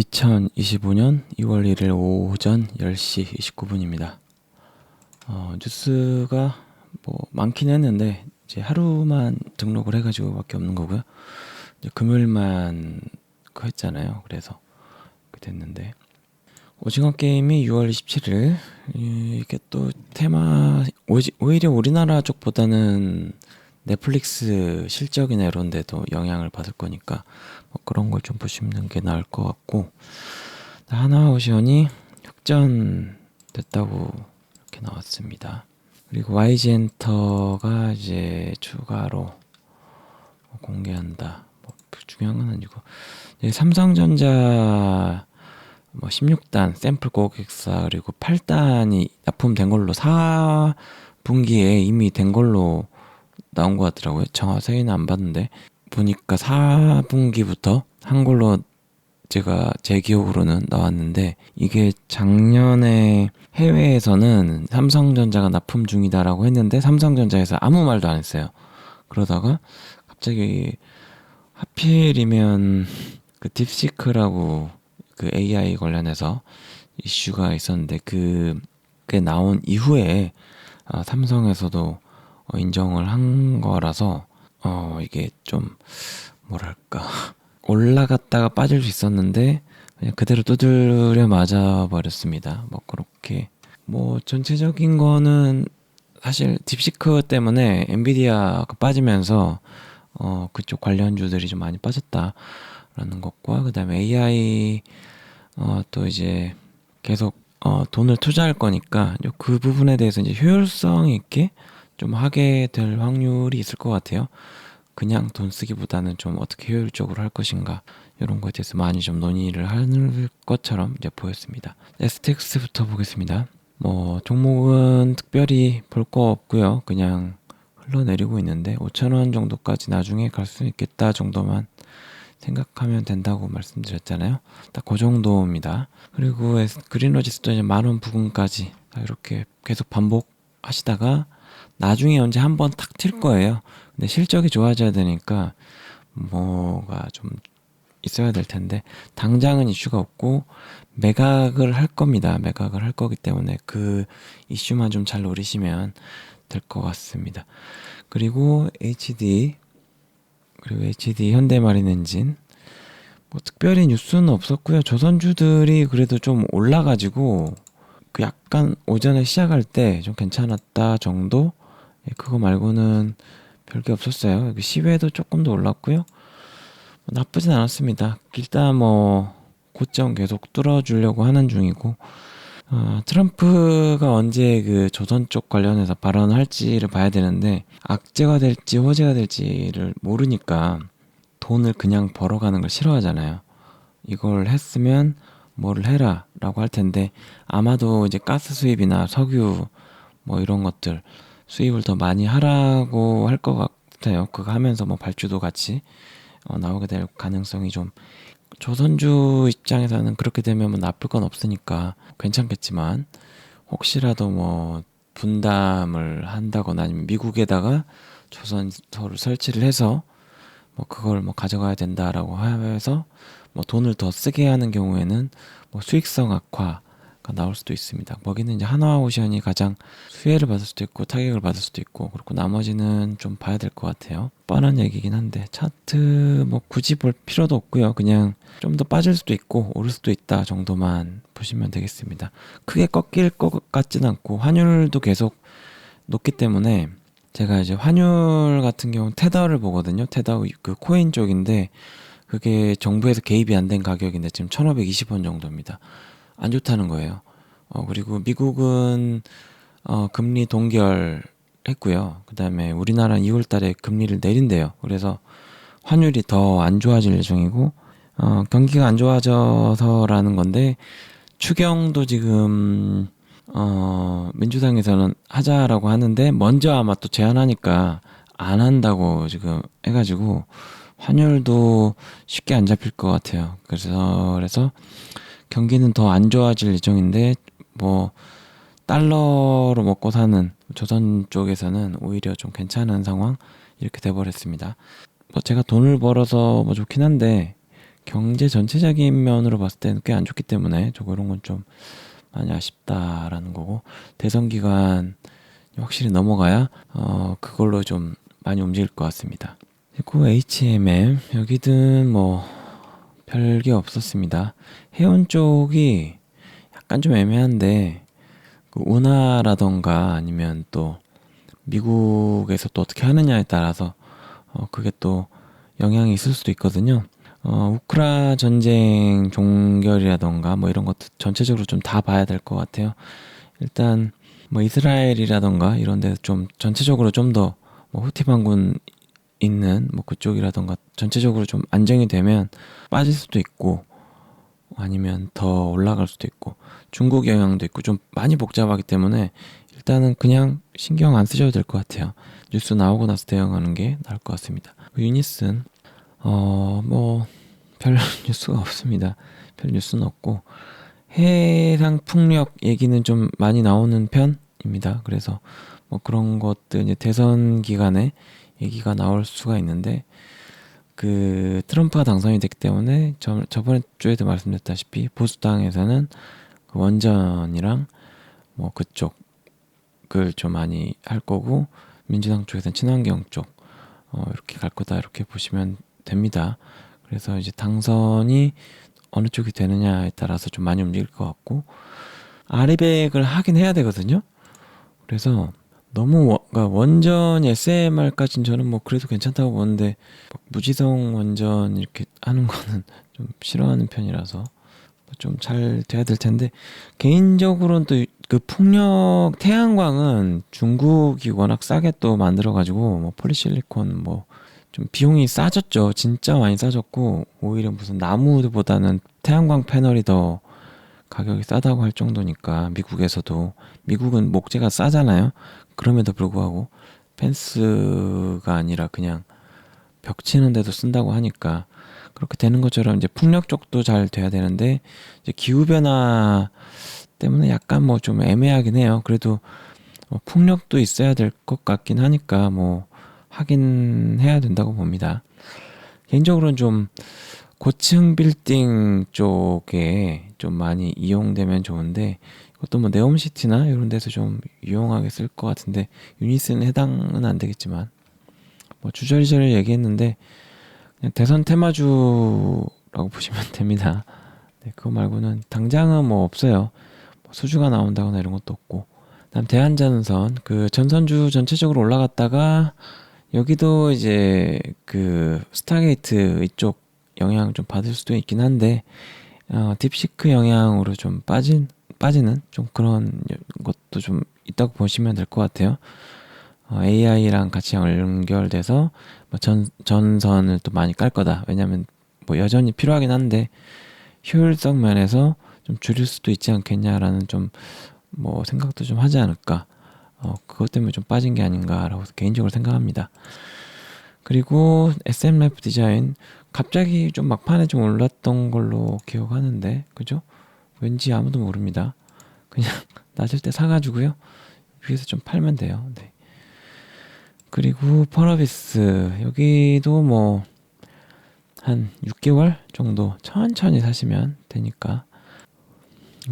2025년 2월 1일 오전 10시 29분입니다. 어, 뉴스가 뭐 많긴 했는데 이제 하루만 등록을 해가지고밖에 없는 거고요. 금요일만 그 했잖아요. 그래서 그 됐는데 오징어 게임이 6월 27일 이게 또 테마 오히려 우리나라 쪽보다는 넷플릭스 실적이나 이런 데도 영향을 받을 거니까 뭐 그런 걸 좀 보시는 게 나을 것 같고 하나오션이 흑전 됐다고 이렇게 나왔습니다. 그리고 YG 엔터가 이제 추가로 공개한다. 뭐 중요한 건 아니고 이제 삼성전자 뭐 16단 샘플 고객사 그리고 8단이 납품된 걸로 4분기에 이미 된 걸로 나온 것 같더라고요. 정확히는 안 봤는데 보니까 4분기부터 한 걸로 제가 제 기억으로는 나왔는데 이게 작년에 해외에서는 삼성전자가 납품 중이다라고 했는데 삼성전자에서 아무 말도 안 했어요. 그러다가 갑자기 하필이면 그 딥시크라고 그 AI 관련해서 이슈가 있었는데 그게 나온 이후에 아, 삼성에서도 어, 인정을 한 거라서 어 이게 좀 뭐랄까 올라갔다가 빠질 수 있었는데 그냥 그대로 두드려 맞아 버렸습니다. 뭐 그렇게 뭐 전체적인 거는 사실 딥시크 때문에 엔비디아가 빠지면서 어 그쪽 관련주들이 좀 많이 빠졌다라는 것과 그다음에 AI 어또 이제 계속 어 돈을 투자할 거니까 그 부분에 대해서 이제 효율성 있게 좀 하게 될 확률이 있을 것 같아요. 그냥 돈 쓰기보다는 좀 어떻게 효율적으로 할 것인가 이런 거에 대해서 많이 좀 논의를 하는 것처럼 이제 보였습니다. STX부터 보겠습니다. 뭐 종목은 특별히 볼 거 없고요. 그냥 흘러내리고 있는데 5천 원 정도까지 나중에 갈 수 있겠다 정도만 생각하면 된다고 말씀드렸잖아요. 딱 그 정도입니다. 그리고 그린로지스도 이제 만원 부근까지 이렇게 계속 반복하시다가 나중에 언제 한번 탁 튈 거예요. 근데 실적이 좋아져야 되니까 뭐가 좀 있어야 될 텐데 당장은 이슈가 없고 매각을 할 겁니다. 매각을 할 거기 때문에 그 이슈만 좀 잘 노리시면 될 것 같습니다. 그리고 HD 그리고 HD 현대마린 엔진 뭐 특별히 뉴스는 없었고요. 조선주들이 그래도 좀 올라가지고 그 약간 오전에 시작할 때 좀 괜찮았다 정도 예, 그거 말고는 별게 없었어요. 시외도 조금 더 올랐고요. 뭐 나쁘진 않았습니다. 일단 뭐 고점 계속 뚫어주려고 하는 중이고 어, 트럼프가 언제 그 조선 쪽 관련해서 발언을 할지를 봐야 되는데 악재가 될지 호재가 될지를 모르니까 돈을 그냥 벌어가는 걸 싫어하잖아요. 이걸 했으면 뭐를 해라라고 할 텐데 아마도 이제 가스 수입이나 석유 뭐 이런 것들 수입을 더 많이 하라고 할 것 같아요. 그거 하면서 뭐 발주도 같이 어, 나오게 될 가능성이 좀 조선주 입장에서는 그렇게 되면 뭐 나쁠 건 없으니까 괜찮겠지만 혹시라도 뭐 분담을 한다거나 아니면 미국에다가 조선소를 설치를 해서 뭐 그걸 뭐 가져가야 된다라고 해서 뭐 돈을 더 쓰게 하는 경우에는 뭐 수익성 악화 나올 수도 있습니다. 거기는 이제 하나오션이 가장 수혜를 받을 수도 있고 타격을 받을 수도 있고 그렇고 나머지는 좀 봐야 될 것 같아요. 뻔한 얘기긴 한데 차트 뭐 굳이 볼 필요도 없고요. 그냥 좀 더 빠질 수도 있고 오를 수도 있다 정도만 보시면 되겠습니다. 크게 꺾일 것 같지는 않고 환율도 계속 높기 때문에 제가 이제 환율 같은 경우는 테더를 보거든요. 테더 그 코인 쪽인데 그게 정부에서 개입이 안 된 가격인데 지금 1,520원 정도입니다. 안 좋다는 거예요. 어, 그리고 미국은 어, 금리 동결했고요. 그 다음에 우리나라는 2월 달에 금리를 내린대요. 그래서 환율이 더 안 좋아질 예정이고, 어, 경기가 안 좋아져서라는 건데, 추경도 지금, 어, 민주당에서는 하자라고 하는데, 먼저 아마 또 제안하니까 안 한다고 지금 해가지고, 환율도 쉽게 안 잡힐 것 같아요. 그래서, 그래서, 경기는 더 안 좋아질 예정인데 뭐 달러로 먹고 사는 조선 쪽에서는 오히려 좀 괜찮은 상황 이렇게 돼버렸습니다. 뭐 제가 돈을 벌어서 뭐 좋긴 한데 경제 전체적인 면으로 봤을 때는 꽤 안 좋기 때문에 저 그런 건 좀 많이 아쉽다라는 거고 대선 기간 확실히 넘어가야 어 그걸로 좀 많이 움직일 것 같습니다. 그리고 HMM 여기든 뭐 별게 없었습니다. 해운 쪽이 약간 좀 애매한데 그 운하라던가 아니면 또 미국에서 또 어떻게 하느냐에 따라서 어 그게 또 영향이 있을 수도 있거든요. 어 우크라 전쟁 종결이라던가 뭐 이런 것도 전체적으로 좀 다 봐야 될 것 같아요. 일단 뭐 이스라엘이라던가 이런 데좀 전체적으로 좀더 뭐 후티 반군 있는 뭐 그쪽이라던가 전체적으로 좀 안정이 되면 빠질 수도 있고 아니면 더 올라갈 수도 있고 중국 영향도 있고 좀 많이 복잡하기 때문에 일단은 그냥 신경 안 쓰셔도 될 것 같아요. 뉴스 나오고 나서 대응하는 게 나을 것 같습니다. 유니슨 어뭐 별 뉴스가 없습니다. 별 뉴스는 없고 해상 풍력 얘기는 좀 많이 나오는 편입니다. 그래서 뭐 그런 것들 이제 대선 기간에 얘기가 나올 수가 있는데 그 트럼프가 당선이 됐기 때문에 저, 저번 주에도 말씀드렸다시피 보수당에서는 그 원전이랑 뭐 그쪽을 좀 많이 할 거고 민주당 쪽에서는 친환경 쪽 어, 이렇게 갈 거다 이렇게 보시면 됩니다. 그래서 이제 당선이 어느 쪽이 되느냐에 따라서 좀 많이 움직일 것 같고 아리백을 하긴 해야 되거든요. 그래서 너무 원, 그러니까 원전 SMR까지는 저는 뭐 그래도 괜찮다고 보는데 무지성 원전 이렇게 하는 거는 좀 싫어하는 편이라서 뭐좀잘 돼야 될 텐데 개인적으로는 또 그 풍력 태양광은 중국이 워낙 싸게 또 만들어 가지고 뭐 폴리실리콘 뭐 좀 비용이 싸졌죠. 진짜 많이 싸졌고 오히려 무슨 나무보다는 태양광 패널이 더 가격이 싸다고 할 정도니까 미국에서도 미국은 목재가 싸잖아요 그럼에도 불구하고 펜스가 아니라 그냥 벽 치는데도 쓴다고 하니까 그렇게 되는 것처럼 이제 풍력 쪽도 잘 돼야 되는데 이제 기후 변화 때문에 약간 뭐 좀 애매하긴 해요. 그래도 뭐 풍력도 있어야 될 것 같긴 하니까 뭐 하긴 해야 된다고 봅니다. 개인적으로는 좀 고층 빌딩 쪽에 좀 많이 이용되면 좋은데 이것도 뭐 네옴시티나 이런 데서 좀 유용하게 쓸 것 같은데 유니스는 해당은 안 되겠지만 뭐 주저리저리 얘기했는데 그냥 대선 테마주라고 보시면 됩니다. 네, 그거 말고는 당장은 뭐 없어요. 뭐 수주가 나온다거나 이런 것도 없고. 다음 대한전선 그 전선주 전체적으로 올라갔다가 여기도 이제 그 스타게이트 이쪽 영향 좀 받을 수도 있긴 한데 어, 딥시크 영향으로 좀 빠진 빠지는 좀 그런 것도 좀 있다고 보시면 될 것 같아요. 어, AI랑 같이 연결돼서 뭐 전, 전선을 또 많이 깔 거다. 왜냐면 뭐 여전히 필요하긴 한데 효율성 면에서 좀 줄일 수도 있지 않겠냐라는 좀 뭐 생각도 좀 하지 않을까. 어, 그것 때문에 좀 빠진 게 아닌가라고 개인적으로 생각합니다. 그리고 SM 라이프 디자인 갑자기 좀 막판에 좀 올랐던 걸로 기억하는데 그죠? 왠지 아무도 모릅니다. 그냥 낮을 때 사가지고요 위에서 좀 팔면 돼요. 네. 그리고 펄어비스 여기도 뭐 한 6개월 정도 천천히 사시면 되니까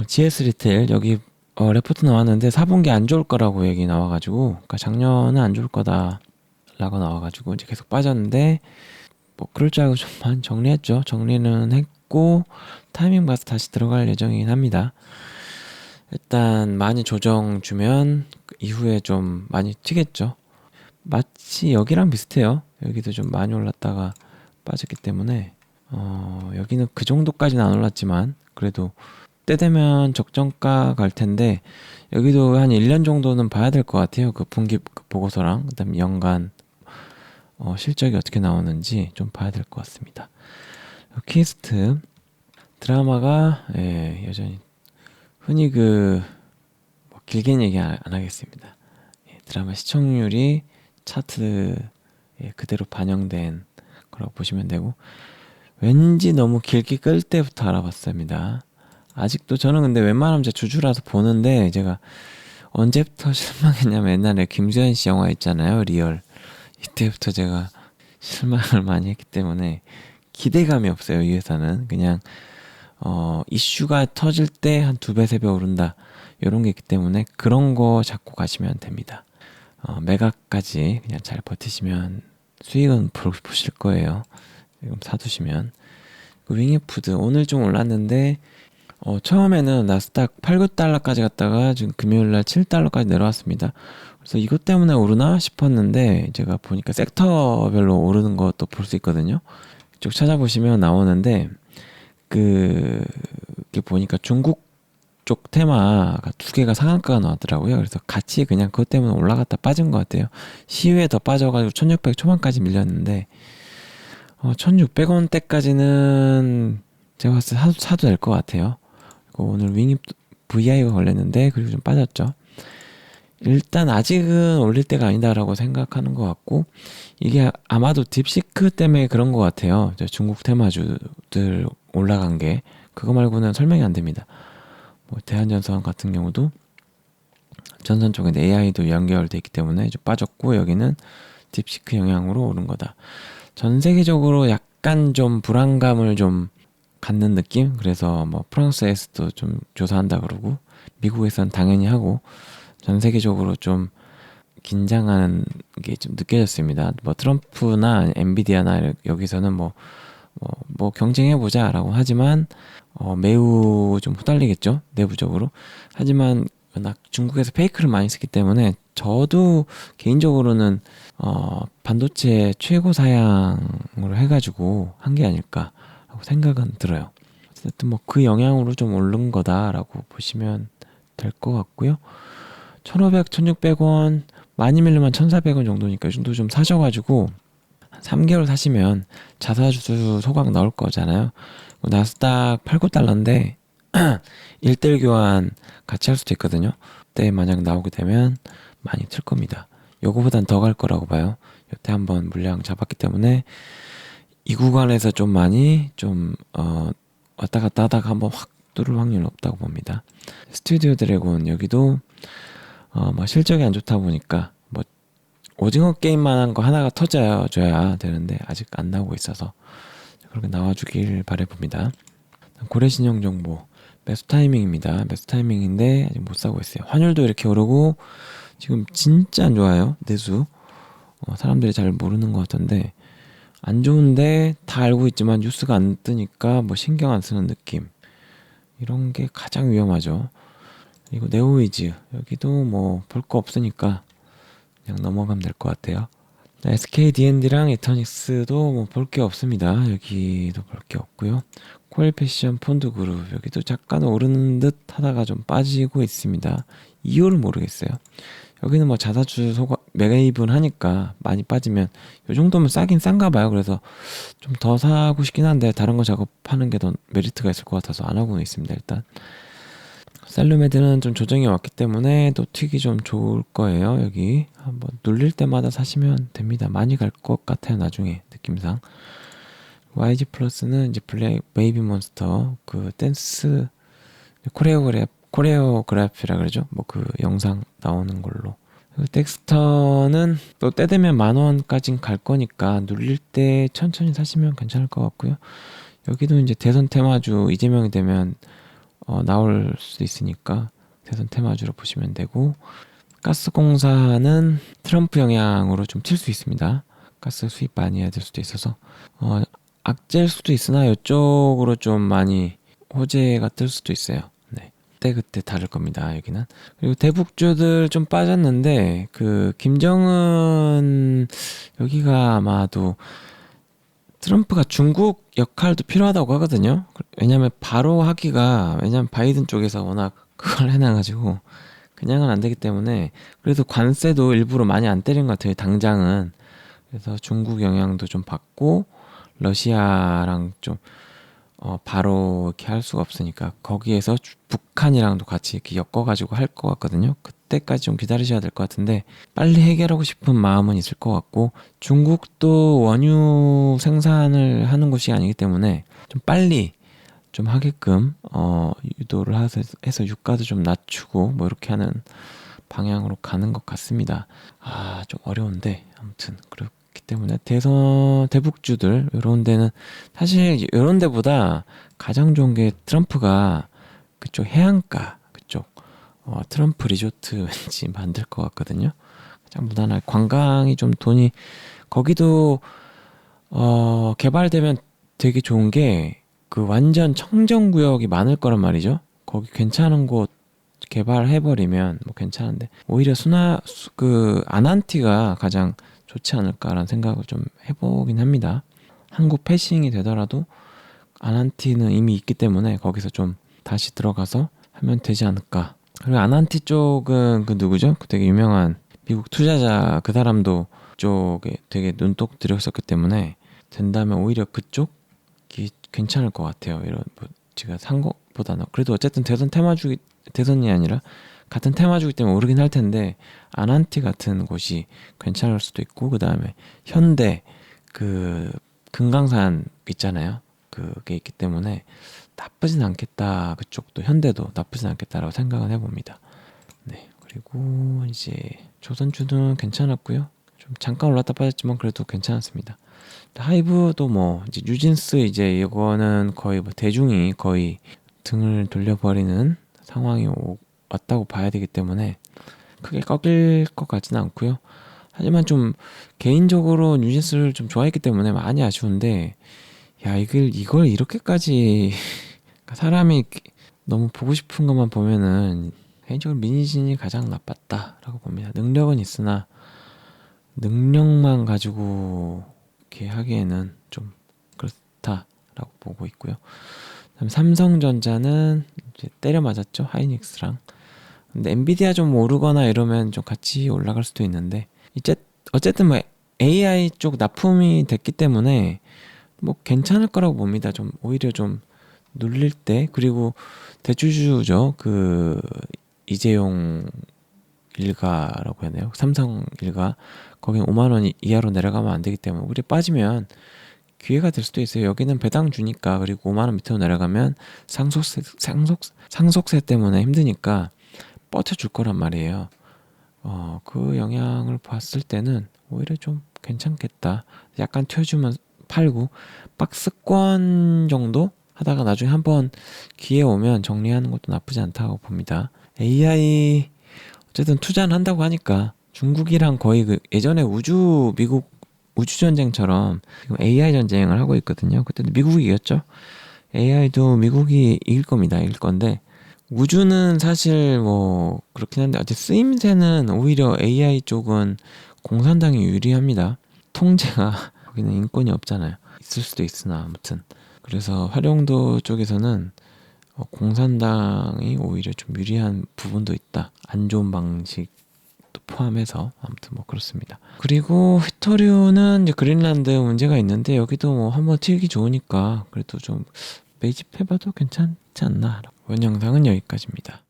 GS 리테일 여기 어, 레포트 나왔는데 4분기 안 좋을 거라고 얘기 나와가지고 그러니까 작년은 안 좋을 거다라고 나와가지고 이제 계속 빠졌는데 뭐 그럴 줄 알고 좀 많이 정리했죠. 정리는 했고 타이밍 봐서 다시 들어갈 예정이긴 합니다. 일단 많이 조정 주면 이후에 좀 많이 튀겠죠. 마치 여기랑 비슷해요. 여기도 좀 많이 올랐다가 빠졌기 때문에 어, 여기는 그 정도까지는 안 올랐지만 그래도 때 되면 적정가 갈 텐데 여기도 한 1년 정도는 봐야 될 것 같아요. 그 분기 보고서랑 그다음 연간 어, 실적이 어떻게 나오는지 좀 봐야 될 것 같습니다. 키스트 드라마가 예, 여전히 흔히 그 뭐 길게는 얘기 안, 하겠습니다. 예, 드라마 시청률이 차트 예, 그대로 반영된 거라고 보시면 되고 왠지 너무 길게 끌 때부터 알아봤습니다. 아직도 저는 근데 웬만하면 제 주주라서 보는데 제가 언제부터 실망했냐면 옛날에 김수현 씨 영화 있잖아요 리얼 이때부터 제가 실망을 많이 했기 때문에 기대감이 없어요. 이 회사는 그냥 어, 이슈가 터질 때 한 두 배, 세 배 오른다. 이런 게 있기 때문에 그런 거 잡고 가시면 됩니다. 어, 매각까지 그냥 잘 버티시면 수익은 보실 거예요. 지금 사두시면. 그 윙이푸드 오늘 좀 올랐는데 어, 처음에는 나스닥 8, 9달러까지 갔다가 지금 금요일 날 7달러까지 내려왔습니다. 그래서 이것 때문에 오르나 싶었는데 제가 보니까 섹터별로 오르는 것도 볼 수 있거든요. 쭉 찾아보시면 나오는데 그 보니까 중국 쪽 테마가 두 개가 상한가가 나왔더라고요. 그래서 같이 그냥 그것 때문에 올라갔다 빠진 것 같아요. 시유에 더 빠져가지고 1600 초반까지 밀렸는데 어, 1600원대까지는 제가 봤을 때 사도, 사도 될 것 같아요. 오늘 윙입 VI가 걸렸는데 그리고 좀 빠졌죠. 일단 아직은 올릴 때가 아니다라고 생각하는 것 같고 이게 아마도 딥시크 때문에 그런 것 같아요. 중국 테마주들 올라간 게 그거 말고는 설명이 안 됩니다. 뭐 대한전선 같은 경우도 전선 쪽에 AI도 연결돼 있기 때문에 좀 빠졌고 여기는 딥시크 영향으로 오른 거다. 전 세계적으로 약간 좀 불안감을 좀 갖는 느낌? 그래서 뭐 프랑스에서도 좀 조사한다 그러고 미국에서는 당연히 하고 전 세계적으로 좀 긴장하는 게 좀 느껴졌습니다. 뭐 트럼프나 엔비디아나 여기서는 뭐, 뭐, 뭐 경쟁해보자라고 하지만 어, 매우 좀 후달리겠죠 내부적으로. 하지만 워낙 중국에서 페이크를 많이 쓰기 때문에 저도 개인적으로는 어, 반도체 최고 사양으로 해가지고 한 게 아닐까 생각은 들어요. 어쨌든 뭐 그 영향으로 좀 오른 거다라고 보시면 될 것 같고요. 1,500, 1,600원 많이 밀리면 1,400원 정도니까 이 정도 좀 사셔가지고 3개월 사시면 자사주 소각 나올 거잖아요. 나스닥 8, 9달러인데 1대1 교환 같이 할 수도 있거든요. 그때 만약 나오게 되면 많이 틀 겁니다. 요거보단 더 갈 거라고 봐요. 여태 한번 물량 잡았기 때문에 이 구간에서 좀 많이 좀 어, 왔다 갔다 하다가 한번 확 뚫을 확률 높다고 봅니다. 스튜디오 드래곤 여기도 어, 뭐 실적이 안 좋다 보니까 뭐 오징어 게임만 한 거 하나가 터져야 줘야 되는데 아직 안 나오고 있어서 그렇게 나와주길 바래봅니다. 고래신용 정보 매수 타이밍입니다. 매수 타이밍인데 아직 못 사고 있어요. 환율도 이렇게 오르고 지금 진짜 안 좋아요. 내수 어, 사람들이 잘 모르는 것 같은데 안 좋은데 다 알고 있지만 뉴스가 안 뜨니까 뭐 신경 안 쓰는 느낌 이런 게 가장 위험하죠. 그리고 네오이즈 여기도 뭐 볼 거 없으니까 그냥 넘어가면 될 것 같아요. SK D&D랑 에터닉스도 뭐 볼 게 없습니다. 여기도 볼 게 없고요. 코엘 패션 폰드 그룹 여기도 잠깐 오르는 듯 하다가 좀 빠지고 있습니다. 이유를 모르겠어요. 여기는 뭐 자사주 소가 매입은 하니까 많이 빠지면 요 정도면 싸긴 싼가 봐요. 그래서 좀 더 사고 싶긴 한데 다른 거 작업하는 게 더 메리트가 있을 것 같아서 안 하고는 있습니다. 일단 셀루메드는 좀 조정이 왔기 때문에 또 튀기 좀 좋을 거예요. 여기 한번 눌릴 때마다 사시면 됩니다. 많이 갈 것 같아요. 나중에 느낌상. YG 플러스는 이제 블랙 베이비 몬스터 그 댄스 코레오그래 코레오그래피라 그러죠. 뭐 그 영상 나오는 걸로. 텍스터는 또 때 되면 만 원까진 갈 거니까 눌릴 때 천천히 사시면 괜찮을 것 같고요. 여기도 이제 대선 테마주 이재명이 되면 어, 나올 수 있으니까 대선 테마주로 보시면 되고 가스공사는 트럼프 영향으로 좀튈수 있습니다. 가스 수입 많이 해야 될 수도 있어서 어, 악재일 수도 있으나 이쪽으로 좀 많이 호재가 뜰 수도 있어요. 네. 그때 그때 다를 겁니다. 여기는 그리고 대북주들 좀 빠졌는데 그 김정은 여기가 아마도 트럼프가 중국 역할도 필요하다고 하거든요. 왜냐하면 바로 하기가 왜냐하면 바이든 쪽에서 워낙 그걸 해놔가지고 그냥은 안 되기 때문에 그래도 관세도 일부러 많이 안 때린 것 같아요. 당장은 그래서 중국 영향도 좀 받고 러시아랑 좀 어, 바로 이렇게 할 수가 없으니까 거기에서 북한이랑도 같이 이렇게 엮어가지고 할 것 같거든요. 그때까지 좀 기다리셔야 될 것 같은데 빨리 해결하고 싶은 마음은 있을 것 같고 중국도 원유 생산을 하는 곳이 아니기 때문에 좀 빨리 좀 하게끔 어, 유도를 해서, 해서 유가도 좀 낮추고 뭐 이렇게 하는 방향으로 가는 것 같습니다. 아 좀 어려운데 아무튼 그렇게 있기 때문에 대선 대북주들 이런 데는 사실 이런 데보다 가장 좋은 게 트럼프가 그쪽 해안가 그쪽 어, 트럼프 리조트 왠지 만들 것 같거든요. 가장 무난하게 관광이 좀 돈이 거기도 어, 개발되면 되게 좋은 게 그 완전 청정 구역이 많을 거란 말이죠. 거기 괜찮은 곳 개발해버리면 뭐 괜찮은데 오히려 수나 수- 그 아난티가 가장 좋지 않을까라는 생각을 좀 해보긴 합니다. 한국 패싱이 되더라도 아난티는 이미 있기 때문에 거기서 좀 다시 들어가서 하면 되지 않을까. 그리고 아난티 쪽은 그 누구죠? 그 되게 유명한 미국 투자자 그 사람도 쪽에 되게 눈독 들였었기 때문에 된다면 오히려 그쪽이 괜찮을 것 같아요. 이런 뭐 제가 산 것보다는 그래도 어쨌든 대선 테마주기 대선이 아니라 같은 테마주기 때문에 오르긴 할 텐데 아난티 같은 곳이 괜찮을 수도 있고 그 다음에 현대 그 금강산 있잖아요. 그게 있기 때문에 나쁘진 않겠다. 그쪽도 현대도 나쁘진 않겠다라고 생각은 해봅니다. 네 그리고 이제 조선주는 괜찮았고요. 좀 잠깐 올랐다 빠졌지만 그래도 괜찮았습니다. 하이브도 뭐 이제 뉴진스 이제 이거는 거의 뭐 대중이 거의 등을 돌려버리는 상황이 오- 왔다고 봐야 되기 때문에 크게 꺾일 것 같지는 않고요. 하지만 좀 개인적으로 뉴진스를 좀 좋아했기 때문에 많이 아쉬운데 야 이걸 이걸 이렇게까지 사람이 너무 보고 싶은 것만 보면은 개인적으로 민희진이 가장 나빴다라고 봅니다. 능력은 있으나 능력만 가지고 이렇게 하기에는 좀 그렇다라고 보고 있고요. 삼성전자는 이제 때려 맞았죠 하이닉스랑. 근데 엔비디아 좀 오르거나 이러면 좀 같이 올라갈 수도 있는데 이제 어쨌든 뭐 AI 쪽 납품이 됐기 때문에 뭐 괜찮을 거라고 봅니다. 좀 오히려 좀 눌릴 때 그리고 대주주죠 그 이재용 일가라고 해야 되나요? 삼성 일가 거긴 5만 원 이하로 내려가면 안 되기 때문에 우리 빠지면 기회가 될 수도 있어요. 여기는 배당 주니까 그리고 5만 원 밑으로 내려가면 상속세 상속 상속세 때문에 힘드니까 버텨줄 거란 말이에요. 어, 그 영향을 봤을 때는 오히려 좀 괜찮겠다. 약간 튀어주면 팔고 박스권 정도 하다가 나중에 한번 기회 오면 정리하는 것도 나쁘지 않다고 봅니다. AI 어쨌든 투자는 한다고 하니까 중국이랑 거의 그 예전에 우주 미국 우주 전쟁처럼 AI 전쟁을 하고 있거든요. 그때도 미국이 이겼죠. AI도 미국이 이길 겁니다. 이길 건데 우주는 사실 뭐 그렇긴 한데 어째 쓰임새는 오히려 AI 쪽은 공산당이 유리합니다. 통제가 거기는 인권이 없잖아요. 있을 수도 있으나 아무튼 그래서 활용도 쪽에서는 어, 공산당이 오히려 좀 유리한 부분도 있다. 안 좋은 방식도 포함해서 아무튼 뭐 그렇습니다. 그리고 히토류는 이제 그린란드 문제가 있는데 여기도 뭐 한번 튀기 좋으니까 그래도 좀 매집해봐도 괜찮지 않나. 원 영상은 여기까지입니다.